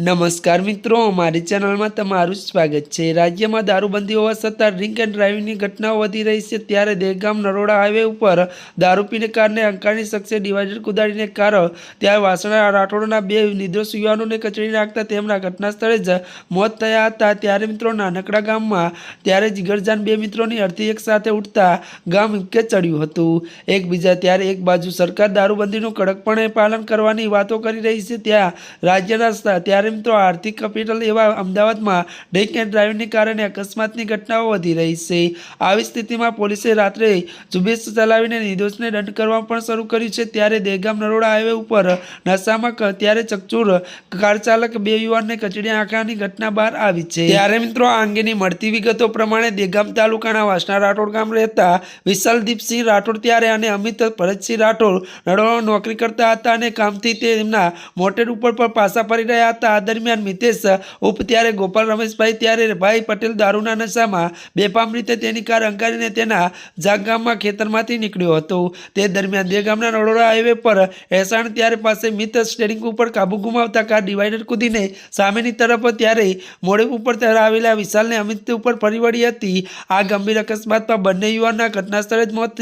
નમસ્કાર મિત્રો, અમારી ચેનલમાં તમારું સ્વાગત છે. રાજ્યમાં દારૂબંધી હોવા છતાં ડ્રિંક એન્ડ ડ્રાઇવિંગની ઘટનાઓ વધી રહી છે. ત્યારે દેગામ નરોડા હાઈવે ઉપર દારૂ પીને કારને અંકારની શખ્સે ડિવાઇડર કુદાડીને કાર, ત્યાં વાસણા રાઠોડના બે નિર્દોષ યુવાનોને કચડી નાખતા તેમના ઘટના સ્થળે જ મોત થયા હતા. ત્યારે મિત્રો, નાનકડા ગામમાં ત્યારે જીગરજાન બે મિત્રોની અડધી એક સાથે ઉઠતા ગામ કે ચડ્યું હતું. એકબીજા ત્યારે એક બાજુ સરકાર દારૂબંધીનું કડકપણે પાલન કરવાની વાતો કરી રહી છે. ત્યાં રાજ્યના સ- મિત્રો, આર્થિક કેપિટલ એવા અમદાવાદમાં ડ્રિંક એન્ડ ડ્રાઇવિંગને કારણે અકસ્માતની ઘટનાઓ વધી રહી છે. આવી સ્થિતિમાં પોલીસે રાત્રે ઝુંબેશ ચલાવીને નિર્દોષને દંડ કરવા પણ શરૂ કર્યું છે. ત્યારે દેગામ નરોડા હાઈવે ઉપર નશામાં ત્યારે ચકચૂર કાર ચાલક બે યુવાનને કચડી નાખવાની ઘટના બહાર આવી છે. ત્યારે મિત્રો, આ અંગેની મળતી વિગતો પ્રમાણે દેગામ તાલુકાના વાસણા રાઠોડ ગામ રહેતા વિશાલદીપસિંહ રાઠોડ ત્યારે અને અમિત ભરતસિંહ રાઠોડ નરોડામાં નોકરી કરતા હતા અને કામથી તે તેમના મોટેડ ઉપર પર પાછા ફરી રહ્યા હતા. આ દરમિયાન મિતેશ ઉપ ત્યારે ગોપાલ રમેશભાઈ ત્યારે ભાઈ પટેલ દારૂના નશામાં બેફામ રીતે તેની કાર અંકારીને તેના જાગામમાં ખેતરમાંથી નીકળ્યો હતો. તે દરમિયાન બે ગામના નરોડા હાઈવે પર એસાણ ત્યારે પાસે મિત સ્ટેરિંગ ઉપર કાબુ ગુમાવતા કાર ડિવાઈડર કૂદીને સામેની તરફ ત્યારે મોડે ઉપર ત્યારે આવેલા વિશાલને અમિત ઉપર ફરી વળી હતી. આ ગંભીર અકસ્માતમાં બંને યુવાનના ઘટના સ્થળે જ મોત